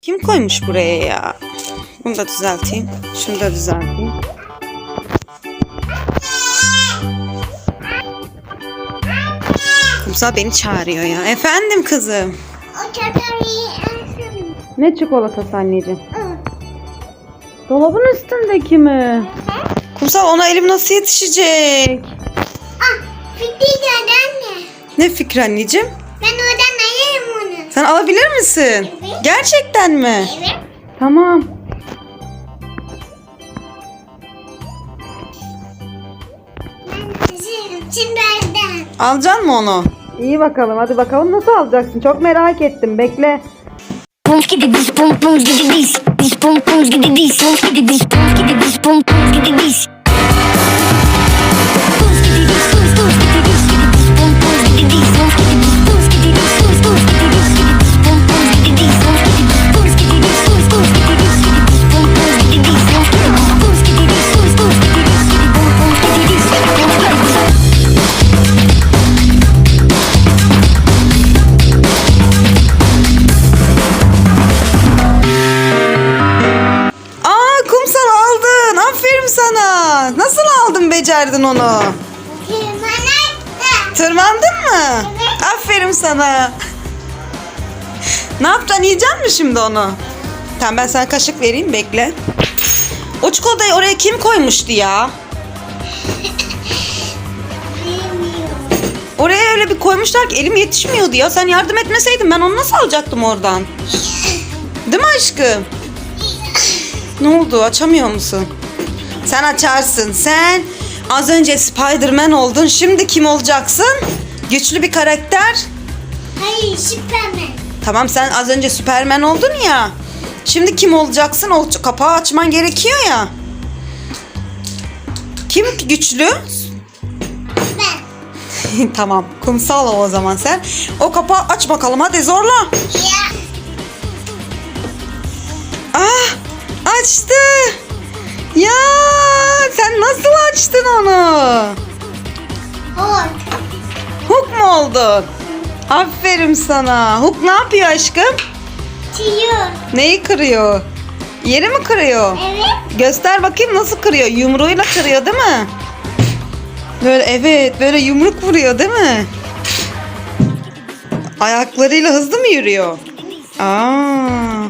Kim koymuş buraya ya? Bunu da düzelteyim. Şunu da düzelteyim. Kumsal beni çağırıyor ya. Efendim kızım. Ne çikolatası anneciğim? Dolabın üstündeki mi? Kumsal ona elim nasıl yetişecek? Ah, fikri anne. Ne fikri anneciğim? Sen alabilir misin? Evet. Gerçekten mi? Evet. Tamam. Şimdi. Alacaksın mı onu? İyi bakalım hadi bakalım nasıl alacaksın? Çok merak ettim bekle. Boom boom skiddy dis, dis boom boom skiddy dis, boom skiddy dis, boom skiddy dis, boom boom skiddy dis. Nasıl aldın becerdin onu? Tırmanak. Tırmandın mı? Evet. Aferin sana. Ne yapacaksın? Yiyecek misin şimdi onu? Tamam ben sana kaşık vereyim bekle. O çikolatayı oraya kim koymuştu ya? Oraya öyle bir koymuşlar ki elim yetişmiyordu ya. Sen yardım etmeseydin ben onu nasıl alacaktım oradan? Değil mi aşkım? Ne oldu? Açamıyor musun? Sen açarsın. Sen az önce Spider-Man oldun. Şimdi kim olacaksın? Güçlü bir karakter. Hayır, Süpermen. Tamam sen az önce Superman oldun ya. Şimdi kim olacaksın? O kapağı açman gerekiyor ya. Kim güçlü? Ben. tamam. Kumsal ol o zaman sen. O kapağı aç bakalım hadi zorla. Ya. Ah açtı. Ya sen nasıl açtın onu? Hulk. Hook mu oldun? Aferin sana. Hook ne yapıyor aşkım? Tiyur. Neyi kırıyor? Yeri mi kırıyor? Evet. Göster bakayım nasıl kırıyor. Yumruğuyla kırıyor değil mi? Böyle evet böyle yumruk vuruyor değil mi? Ayaklarıyla hızlı mı yürüyor? Aa,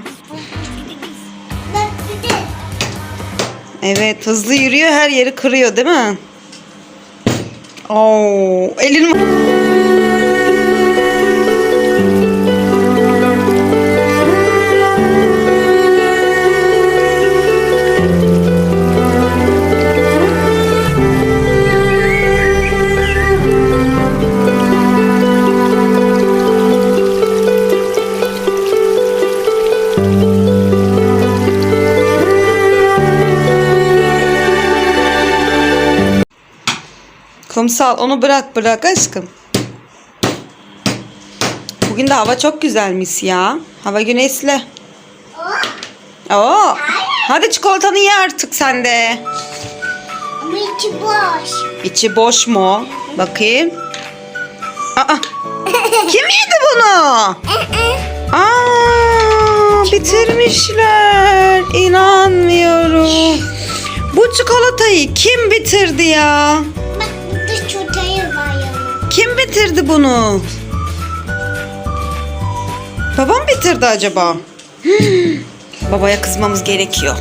evet hızlı yürüyor her yeri kırıyor değil mi? Oo, elin Kumsal onu bırak bırak aşkım. Bugün de hava çok güzelmiş ya. Hava güneşli. O. Oo. Hadi çikolatanı ye artık sen de. Ama içi boş. İçi boş mu? Bakayım. Aa. Kim yedi bunu? Aa, bitirmişler. İnanmıyorum. Bu çikolatayı kim bitirdi ya? Bitirdi bunu? Babam bitirdi acaba? Babaya kızmamız gerekiyor.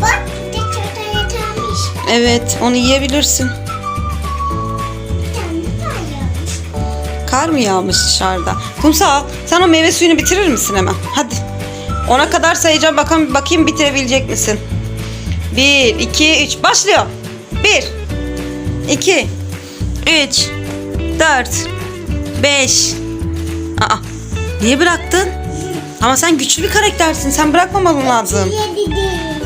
Bak burada çotayı yatırmış. Evet, onu yiyebilirsin. Bir. Kar mı yağmış dışarıda? Kumsal, sen o meyve suyunu bitirir misin hemen? Hadi. Ona kadar sayacağım bakalım bakayım bitirebilecek misin? Bir, iki, üç. Başlıyor. Bir, iki, üç, dört, beş. Aa, niye bıraktın? Ama sen güçlü bir karaktersin. Sen bırakmaman lazım. Yedi değil.